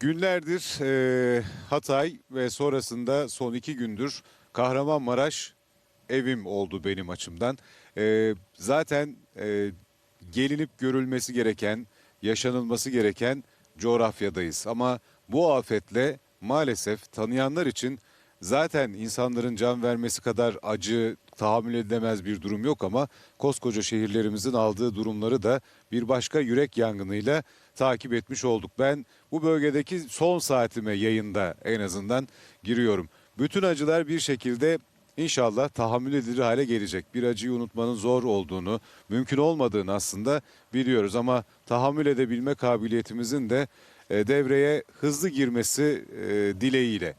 Günlerdir e, Hatay ve sonrasında son iki gündür Kahramanmaraş evim oldu benim açımdan. E, zaten e, gelinip görülmesi gereken, yaşanılması gereken coğrafyadayız. Ama bu afetle maalesef tanıyanlar için zaten insanların can vermesi kadar acı, tahammül edilemez bir durum yok ama koskoca şehirlerimizin aldığı durumları da bir başka yürek yangınıyla takip etmiş olduk. Ben bu bölgedeki son saatime yayında en azından giriyorum. Bütün acılar bir şekilde İnşallah tahammül edilir hale gelecek. Bir acıyı unutmanın zor olduğunu, mümkün olmadığını aslında biliyoruz ama tahammül edebilme kabiliyetimizin de e, devreye hızlı girmesi e, dileğiyle.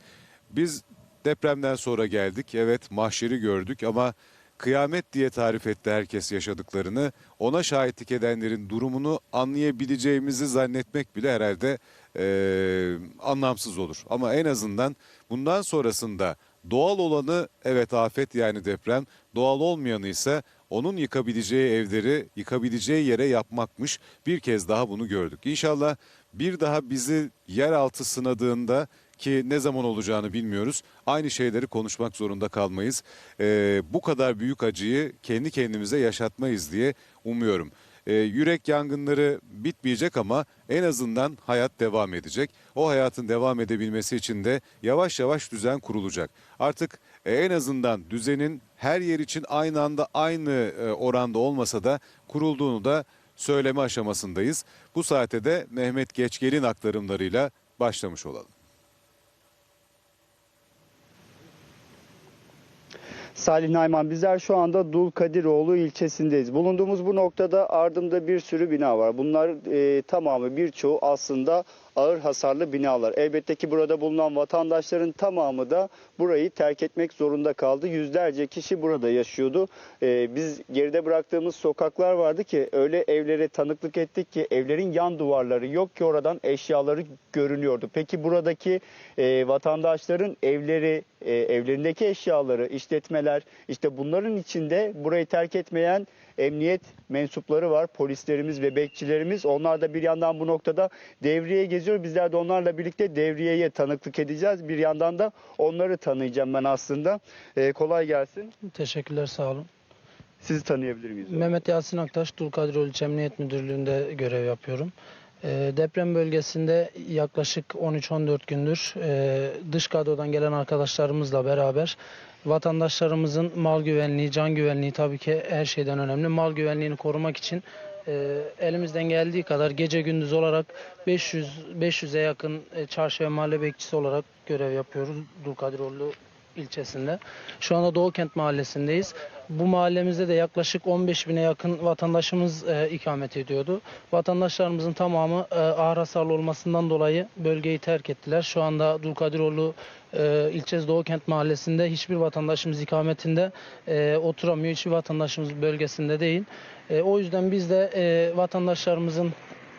Biz depremden sonra geldik. Evet mahşeri gördük ama kıyamet diye tarif etti herkes yaşadıklarını. Ona şahitlik edenlerin durumunu anlayabileceğimizi zannetmek bile herhalde e, anlamsız olur. Ama en azından bundan sonrasında doğal olanı evet afet yani deprem, doğal olmayanı ise onun yıkabileceği evleri yıkabileceği yere yapmakmış. Bir kez daha bunu gördük. İnşallah bir daha bizi yeraltı sınadığında ki ne zaman olacağını bilmiyoruz. Aynı şeyleri konuşmak zorunda kalmayız. Ee, bu kadar büyük acıyı kendi kendimize yaşatmayız diye umuyorum. Ee, yürek yangınları bitmeyecek ama en azından hayat devam edecek. O hayatın devam edebilmesi için de yavaş yavaş düzen kurulacak. Artık e, en azından düzenin her yer için aynı anda aynı e, oranda olmasa da kurulduğunu da söyleme aşamasındayız. Bu saate de Mehmet Geçgel'in aktarımlarıyla başlamış olalım. Salih Nayman bizler şu anda Dulkadiroğlu ilçesindeyiz. Bulunduğumuz bu noktada ardımda bir sürü bina var. Bunlar e, tamamı birçoğu aslında ağır hasarlı binalar. Elbette ki burada bulunan vatandaşların tamamı da burayı terk etmek zorunda kaldı. Yüzlerce kişi burada yaşıyordu. E, biz geride bıraktığımız sokaklar vardı ki öyle evlere tanıklık ettik ki evlerin yan duvarları yok ki oradan eşyaları görünüyordu. Peki buradaki e, vatandaşların evleri, e, evlerindeki eşyaları, işletmeler işte bunların içinde burayı terk etmeyen emniyet mensupları var. Polislerimiz ve bekçilerimiz. Onlar da bir yandan bu noktada devreye geziyor. Bizler de onlarla birlikte devriyeye tanıklık edeceğiz. Bir yandan da onları tanıyacağım ben aslında. Ee, kolay gelsin. Teşekkürler sağ olun. Sizi tanıyabilir miyiz? Mehmet Yasin Aktaş, Dulkadiroğlu İlçe Emniyet Müdürlüğü'nde görev yapıyorum. Ee, deprem bölgesinde yaklaşık 13-14 gündür e, dış kadrodan gelen arkadaşlarımızla beraber vatandaşlarımızın mal güvenliği, can güvenliği tabii ki her şeyden önemli. Mal güvenliğini korumak için e, elimizden geldiği kadar gece gündüz olarak 500 500'e yakın e, çarşı ve mahalle bekçisi olarak görev yapıyoruz Dulkadiroğlu ilçesinde. Şu anda Doğu Kent mahallesindeyiz. Bu mahallemizde de yaklaşık 15 bine yakın vatandaşımız e, ikamet ediyordu. Vatandaşlarımızın tamamı e, ağır hasarlı olmasından dolayı bölgeyi terk ettiler. Şu anda Dulkadiroğlu e, ilçesi Doğu Kent mahallesinde hiçbir vatandaşımız ikametinde e, oturamıyor. Hiçbir vatandaşımız bölgesinde değil. E, o yüzden biz de e, vatandaşlarımızın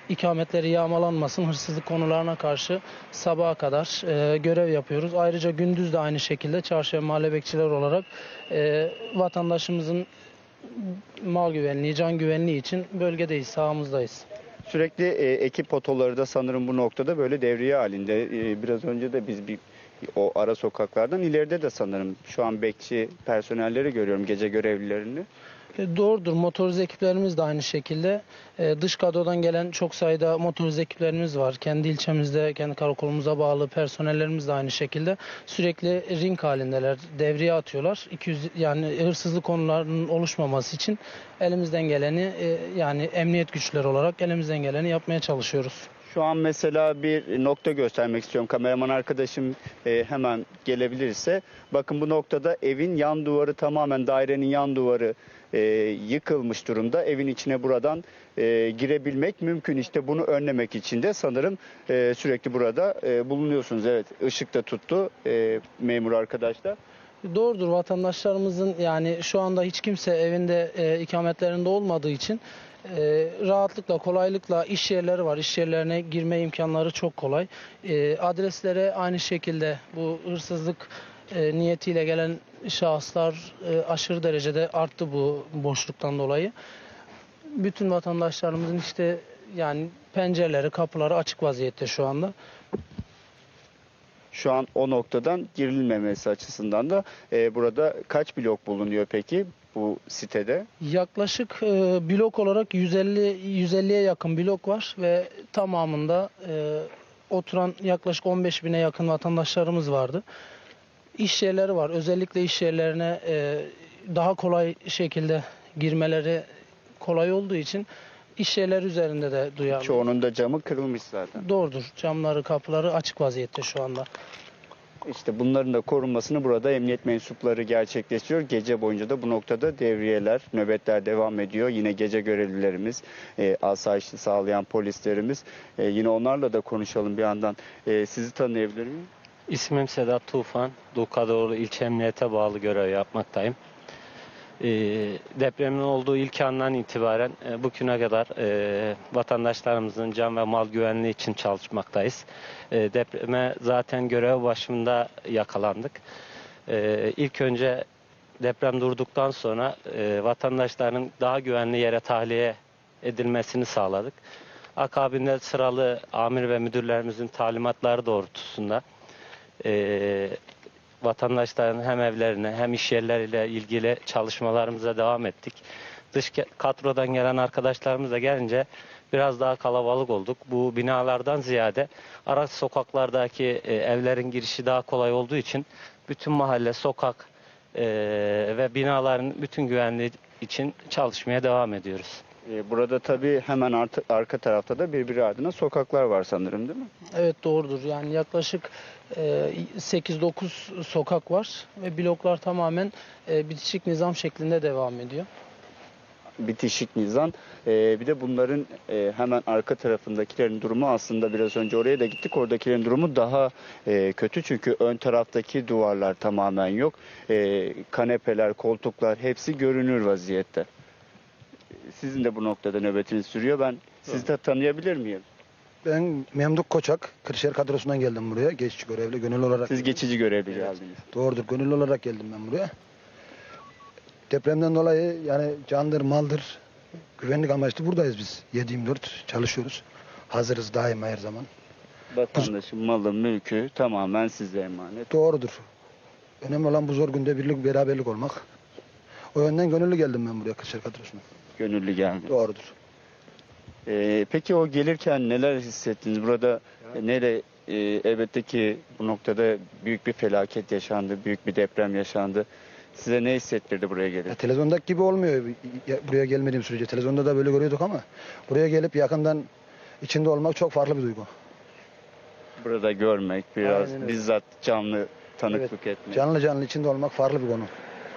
ikametleri yağmalanmasın, hırsızlık konularına karşı sabaha kadar e, görev yapıyoruz. Ayrıca gündüz de aynı şekilde çarşı ve mahalle bekçiler olarak e, vatandaşımızın mal güvenliği, can güvenliği için bölgedeyiz, sahamızdayız. Sürekli e, ekip otoları da sanırım bu noktada böyle devriye halinde. E, biraz önce de biz bir o ara sokaklardan ileride de sanırım şu an bekçi personelleri görüyorum gece görevlilerini. E, Doğrudur. Motorize ekiplerimiz de aynı şekilde. E, Dış kadrodan gelen çok sayıda motorize ekiplerimiz var. Kendi ilçemizde, kendi karakolumuza bağlı personellerimiz de aynı şekilde. Sürekli ring halindeler. Devriye atıyorlar. 200 yani hırsızlık konularının oluşmaması için elimizden geleni e, yani emniyet güçleri olarak elimizden geleni yapmaya çalışıyoruz. Şu an mesela bir nokta göstermek istiyorum. Kameraman arkadaşım e, hemen gelebilirse. Bakın bu noktada evin yan duvarı tamamen dairenin yan duvarı e, yıkılmış durumda. Evin içine buradan e, girebilmek mümkün. İşte bunu önlemek için de sanırım e, sürekli burada e, bulunuyorsunuz. Evet ışık da tuttu e, memur arkadaşlar. Doğrudur vatandaşlarımızın yani şu anda hiç kimse evinde e, ikametlerinde olmadığı için e, rahatlıkla kolaylıkla iş yerleri var. İş yerlerine girme imkanları çok kolay. E, adreslere aynı şekilde bu hırsızlık e, niyetiyle gelen şahıslar e, aşırı derecede arttı bu boşluktan dolayı. Bütün vatandaşlarımızın işte yani pencereleri, kapıları açık vaziyette şu anda. Şu an o noktadan girilmemesi açısından da e, burada kaç blok bulunuyor peki bu sitede? Yaklaşık e, blok olarak 150 150'ye yakın blok var ve tamamında e, oturan yaklaşık 15 bine yakın vatandaşlarımız vardı. İş yerleri var. Özellikle iş yerlerine e, daha kolay şekilde girmeleri kolay olduğu için iş yerleri üzerinde de duyarlı. Çoğunun da camı kırılmış zaten. Doğrudur. Camları, kapıları açık vaziyette şu anda. İşte bunların da korunmasını burada emniyet mensupları gerçekleştiriyor. Gece boyunca da bu noktada devriyeler, nöbetler devam ediyor. Yine gece görevlilerimiz, e, asayişi sağlayan polislerimiz. E, yine onlarla da konuşalım bir yandan. E, sizi tanıyabilir miyim? İsmim Sedat Tufan. Dulkadoğlu İlçe Emniyete bağlı görev yapmaktayım. Ee, depremin olduğu ilk andan itibaren e, bugüne kadar e, vatandaşlarımızın can ve mal güvenliği için çalışmaktayız. E, depreme zaten görev başında yakalandık. E, ilk önce deprem durduktan sonra e, vatandaşların daha güvenli yere tahliye edilmesini sağladık. Akabinde sıralı amir ve müdürlerimizin talimatları doğrultusunda e, vatandaşların hem evlerine hem iş yerleriyle ilgili çalışmalarımıza devam ettik. Dış kadrodan gelen arkadaşlarımız da gelince biraz daha kalabalık olduk. Bu binalardan ziyade araç sokaklardaki e, evlerin girişi daha kolay olduğu için bütün mahalle, sokak e, ve binaların bütün güvenliği için çalışmaya devam ediyoruz. E, burada tabii hemen artı- arka tarafta da birbiri ardına sokaklar var sanırım değil mi? Evet doğrudur. Yani yaklaşık e, 8-9 sokak var ve bloklar tamamen e, bitişik nizam şeklinde devam ediyor. bitişik nizam. Ee, bir de bunların e, hemen arka tarafındakilerin durumu aslında biraz önce oraya da gittik. Oradakilerin durumu daha e, kötü çünkü ön taraftaki duvarlar tamamen yok. E, kanepeler, koltuklar hepsi görünür vaziyette. Sizin de bu noktada nöbetiniz sürüyor. Ben sizi de tanıyabilir miyim? Ben Memduk Koçak, Kırşehir kadrosundan geldim buraya. Geçici görevli, gönüllü olarak. Siz geçici görevli geldiniz. Doğrudur, gönüllü olarak geldim ben buraya. Depremden dolayı yani candır, maldır, güvenlik amaçlı buradayız biz. 7-24 çalışıyoruz. Hazırız daima her zaman. Vatandaşın malı, mülkü tamamen size emanet. Doğrudur. Önemli olan bu zor günde birlik, beraberlik olmak. O yönden gönüllü geldim ben buraya Kırşehir kadrosuna. Gönüllü geldi. Doğrudur. Ee, peki o gelirken neler hissettiniz? Burada e, nere e, elbette ki bu noktada büyük bir felaket yaşandı, büyük bir deprem yaşandı. Size ne hissettirdi buraya Ya, gelirken? televizyondaki gibi olmuyor ya- buraya gelmediğim sürece. Televizyonda da böyle görüyorduk ama buraya gelip yakından içinde olmak çok farklı bir duygu. Burada görmek, biraz bizzat canlı tanıklık etmek. Canlı canlı içinde olmak farklı bir konu.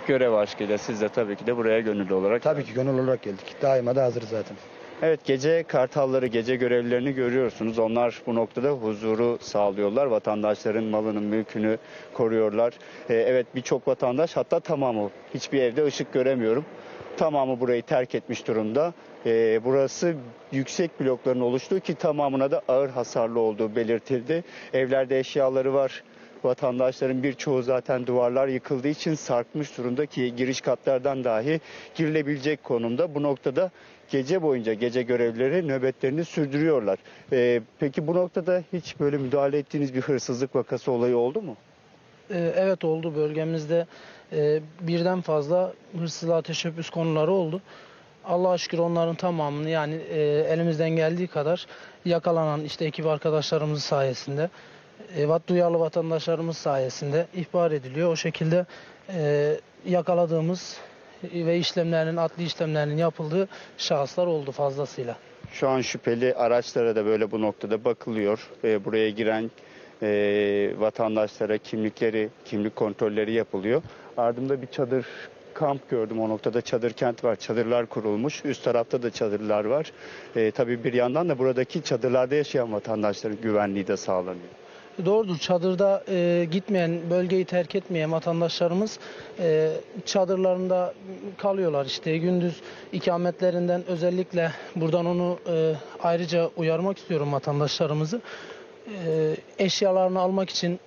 Görev aşkıyla siz de tabii ki de buraya gönüllü olarak Tabii ki gönüllü olarak geldik. Daima da hazırız zaten. Evet gece kartalları, gece görevlilerini görüyorsunuz. Onlar bu noktada huzuru sağlıyorlar. Vatandaşların malının, mülkünü koruyorlar. Ee, evet birçok vatandaş hatta tamamı hiçbir evde ışık göremiyorum. Tamamı burayı terk etmiş durumda. Ee, burası yüksek blokların oluştuğu ki tamamına da ağır hasarlı olduğu belirtildi. Evlerde eşyaları var. Vatandaşların birçoğu zaten duvarlar yıkıldığı için sarkmış durumda ki giriş katlardan dahi girilebilecek konumda. Bu noktada gece boyunca gece görevlileri nöbetlerini sürdürüyorlar. Ee, peki bu noktada hiç böyle müdahale ettiğiniz bir hırsızlık vakası olayı oldu mu? E, evet oldu bölgemizde e, birden fazla hırsızlığa teşebbüs konuları oldu. Allah'a şükür onların tamamını yani e, elimizden geldiği kadar yakalanan işte ekip arkadaşlarımız sayesinde vat duyarlı vatandaşlarımız sayesinde ihbar ediliyor. O şekilde e, yakaladığımız ve işlemlerinin adli işlemlerinin yapıldığı şahıslar oldu fazlasıyla. Şu an şüpheli araçlara da böyle bu noktada bakılıyor. Ee, buraya giren e, vatandaşlara kimlikleri, kimlik kontrolleri yapılıyor. Ardımda bir çadır kamp gördüm o noktada çadır kent var. Çadırlar kurulmuş. Üst tarafta da çadırlar var. Ee, tabii bir yandan da buradaki çadırlarda yaşayan vatandaşların güvenliği de sağlanıyor. Doğrudur. Çadırda e, gitmeyen, bölgeyi terk etmeyen vatandaşlarımız e, çadırlarında kalıyorlar. İşte gündüz ikametlerinden özellikle buradan onu e, ayrıca uyarmak istiyorum vatandaşlarımızı. E, eşyalarını almak için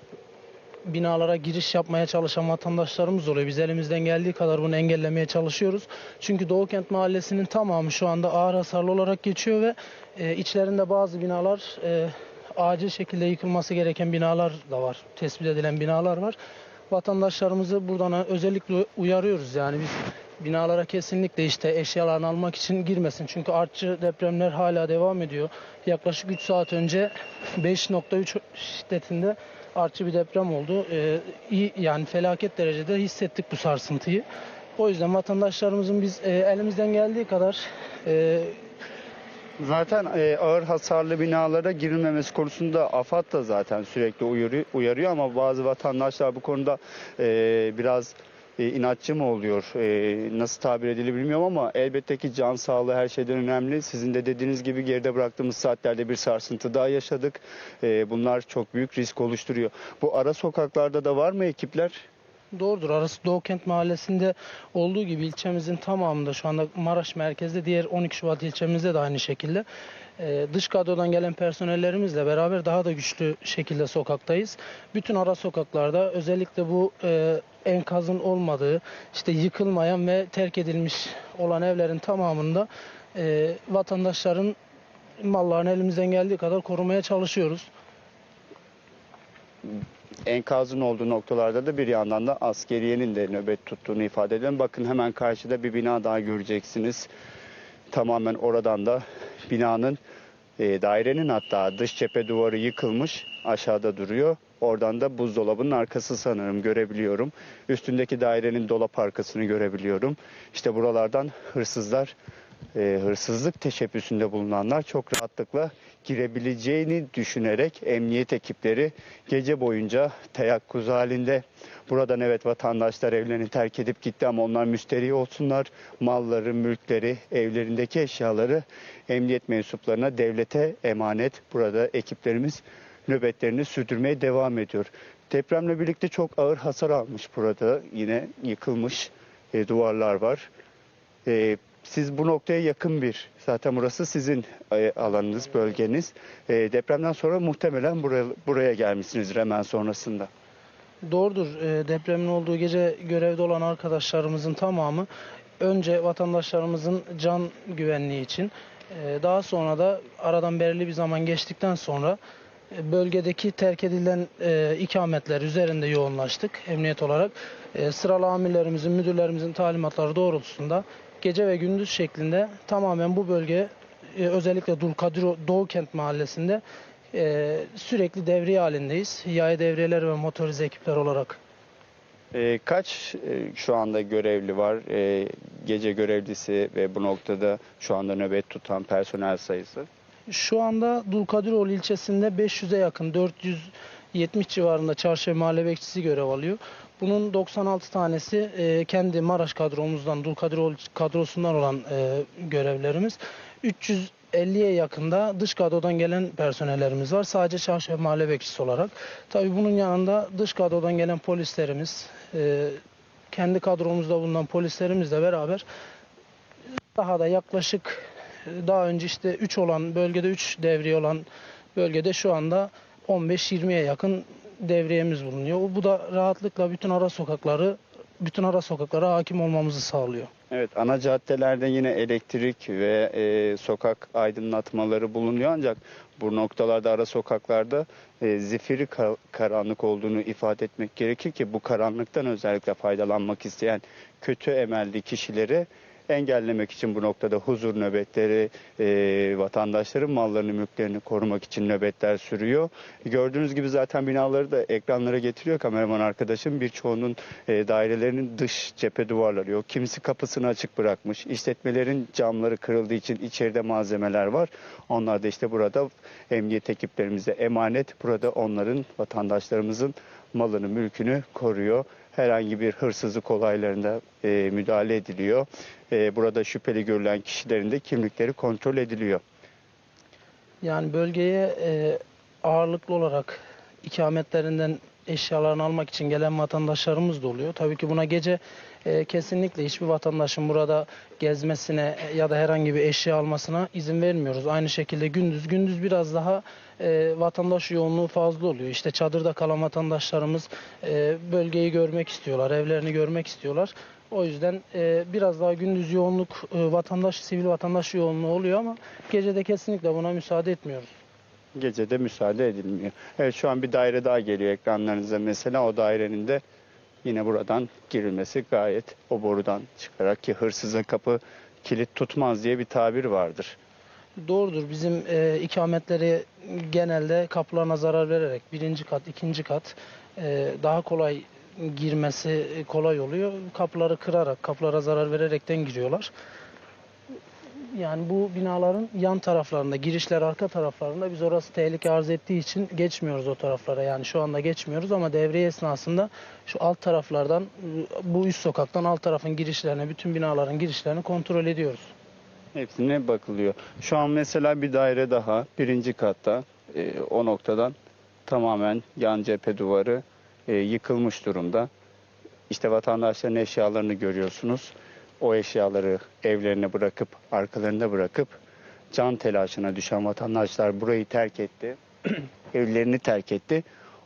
binalara giriş yapmaya çalışan vatandaşlarımız oluyor. Biz elimizden geldiği kadar bunu engellemeye çalışıyoruz. Çünkü Doğukent Mahallesi'nin tamamı şu anda ağır hasarlı olarak geçiyor ve e, içlerinde bazı binalar e, acil şekilde yıkılması gereken binalar da var. Tespit edilen binalar var. Vatandaşlarımızı buradan özellikle uyarıyoruz. Yani biz binalara kesinlikle işte eşyalarını almak için girmesin. Çünkü artçı depremler hala devam ediyor. Yaklaşık 3 saat önce 5.3 şiddetinde artçı bir deprem oldu. Ee, iyi, yani felaket derecede hissettik bu sarsıntıyı. O yüzden vatandaşlarımızın biz e, elimizden geldiği kadar e, Zaten e, ağır hasarlı binalara girilmemesi konusunda AFAD da zaten sürekli uyarıyor, uyarıyor ama bazı vatandaşlar bu konuda e, biraz e, inatçı mı oluyor, e, nasıl tabir edilir bilmiyorum ama elbette ki can sağlığı her şeyden önemli. Sizin de dediğiniz gibi geride bıraktığımız saatlerde bir sarsıntı daha yaşadık. E, bunlar çok büyük risk oluşturuyor. Bu ara sokaklarda da var mı ekipler? Doğrudur. Arası Doğukent Mahallesi'nde olduğu gibi ilçemizin tamamında şu anda Maraş merkezde diğer 12 Şubat ilçemizde de aynı şekilde e, dış kadrodan gelen personellerimizle beraber daha da güçlü şekilde sokaktayız. Bütün ara sokaklarda özellikle bu e, enkazın olmadığı, işte yıkılmayan ve terk edilmiş olan evlerin tamamında e, vatandaşların mallarını elimizden geldiği kadar korumaya çalışıyoruz. Enkazın olduğu noktalarda da bir yandan da askeriyenin de nöbet tuttuğunu ifade edelim. Bakın hemen karşıda bir bina daha göreceksiniz. Tamamen oradan da binanın e, dairenin hatta dış cephe duvarı yıkılmış aşağıda duruyor. Oradan da buzdolabının arkası sanırım görebiliyorum. Üstündeki dairenin dolap arkasını görebiliyorum. İşte buralardan hırsızlar e, hırsızlık teşebbüsünde bulunanlar çok rahatlıkla girebileceğini düşünerek emniyet ekipleri gece boyunca teyakkuz halinde. Buradan evet vatandaşlar evlerini terk edip gitti ama onlar müsterih olsunlar. Malları, mülkleri, evlerindeki eşyaları emniyet mensuplarına devlete emanet. Burada ekiplerimiz nöbetlerini sürdürmeye devam ediyor. Depremle birlikte çok ağır hasar almış burada. Yine yıkılmış e, duvarlar var. E, siz bu noktaya yakın bir, zaten burası sizin e, alanınız, bölgeniz. E, depremden sonra muhtemelen buraya, buraya gelmişsinizdir hemen sonrasında. Doğrudur. E, depremin olduğu gece görevde olan arkadaşlarımızın tamamı önce vatandaşlarımızın can güvenliği için e, daha sonra da aradan belirli bir zaman geçtikten sonra e, bölgedeki terk edilen e, ikametler üzerinde yoğunlaştık emniyet olarak. E, sıralı amirlerimizin, müdürlerimizin talimatları doğrultusunda gece ve gündüz şeklinde tamamen bu bölge e, özellikle Dulkadir Doğukent Mahallesi'nde e, sürekli devriye halindeyiz. Yaya devriyeler ve motorize ekipler olarak. E, kaç e, şu anda görevli var? E, gece görevlisi ve bu noktada şu anda nöbet tutan personel sayısı? Şu anda Dulkadiroğlu ilçesinde 500'e yakın 470 civarında çarşı mahalle bekçisi görev alıyor. Bunun 96 tanesi e, kendi Maraş kadromuzdan, Dulkadiroğlu kadrosundan olan e, görevlerimiz. 350'ye yakında dış kadrodan gelen personellerimiz var. Sadece çarşı ve mahalle bekçisi olarak. Tabii bunun yanında dış kadrodan gelen polislerimiz, e, kendi kadromuzda bulunan polislerimizle beraber daha da yaklaşık e, daha önce işte 3 olan bölgede 3 devriye olan bölgede şu anda 15-20'ye yakın devriyemiz bulunuyor. Bu da rahatlıkla bütün ara sokakları bütün ara sokaklara hakim olmamızı sağlıyor. Evet ana caddelerde yine elektrik ve e, sokak aydınlatmaları bulunuyor ancak bu noktalarda ara sokaklarda e, zifiri ka- karanlık olduğunu ifade etmek gerekir ki bu karanlıktan özellikle faydalanmak isteyen kötü emelli kişileri engellemek için bu noktada huzur nöbetleri, e, vatandaşların mallarını, mülklerini korumak için nöbetler sürüyor. Gördüğünüz gibi zaten binaları da ekranlara getiriyor kameraman arkadaşım. Birçoğunun e, dairelerinin dış cephe duvarları yok. Kimisi kapısını açık bırakmış. İşletmelerin camları kırıldığı için içeride malzemeler var. Onlar da işte burada emniyet ekiplerimize emanet. Burada onların, vatandaşlarımızın malını, mülkünü koruyor. Herhangi bir hırsızlık olaylarında e, müdahale ediliyor. E, burada şüpheli görülen kişilerin de kimlikleri kontrol ediliyor. Yani bölgeye e, ağırlıklı olarak ikametlerinden eşyalarını almak için gelen vatandaşlarımız da oluyor. Tabii ki buna gece e, kesinlikle hiçbir vatandaşın burada gezmesine ya da herhangi bir eşya almasına izin vermiyoruz. Aynı şekilde gündüz gündüz biraz daha e, vatandaş yoğunluğu fazla oluyor. İşte çadırda kalan vatandaşlarımız e, bölgeyi görmek istiyorlar, evlerini görmek istiyorlar. O yüzden e, biraz daha gündüz yoğunluk e, vatandaş, sivil vatandaş yoğunluğu oluyor ama gecede kesinlikle buna müsaade etmiyoruz. Gecede müsaade edilmiyor. Evet şu an bir daire daha geliyor ekranlarınıza mesela o dairenin de yine buradan girilmesi gayet o borudan çıkarak ki hırsızın kapı kilit tutmaz diye bir tabir vardır. Doğrudur. Bizim e, ikametleri genelde kapılarına zarar vererek birinci kat, ikinci kat e, daha kolay girmesi kolay oluyor. Kapıları kırarak, kapılara zarar vererekten giriyorlar. Yani bu binaların yan taraflarında, girişler arka taraflarında biz orası tehlike arz ettiği için geçmiyoruz o taraflara. Yani şu anda geçmiyoruz ama devriye esnasında şu alt taraflardan, bu üst sokaktan alt tarafın girişlerine, bütün binaların girişlerini kontrol ediyoruz. Hepsine bakılıyor. Şu an mesela bir daire daha birinci katta e, o noktadan tamamen yan cephe duvarı e, yıkılmış durumda. İşte vatandaşların eşyalarını görüyorsunuz. O eşyaları evlerine bırakıp arkalarında bırakıp can telaşına düşen vatandaşlar burayı terk etti. Evlerini terk etti.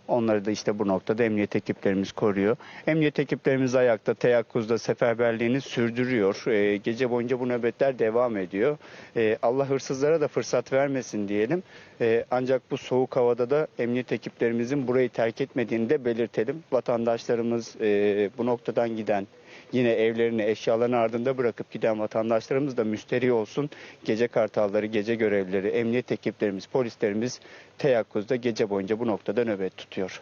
Onları da işte bu noktada emniyet ekiplerimiz koruyor. Emniyet ekiplerimiz ayakta, teyakkuzda seferberliğini sürdürüyor. Ee, gece boyunca bu nöbetler devam ediyor. Ee, Allah hırsızlara da fırsat vermesin diyelim. Ee, ancak bu soğuk havada da emniyet ekiplerimizin burayı terk etmediğini de belirtelim. Vatandaşlarımız e, bu noktadan giden, yine evlerini, eşyalarını ardında bırakıp giden vatandaşlarımız da müsterih olsun. Gece kartalları, gece görevlileri, emniyet ekiplerimiz, polislerimiz teyakkuzda gece boyunca bu noktada nöbet tutuyor.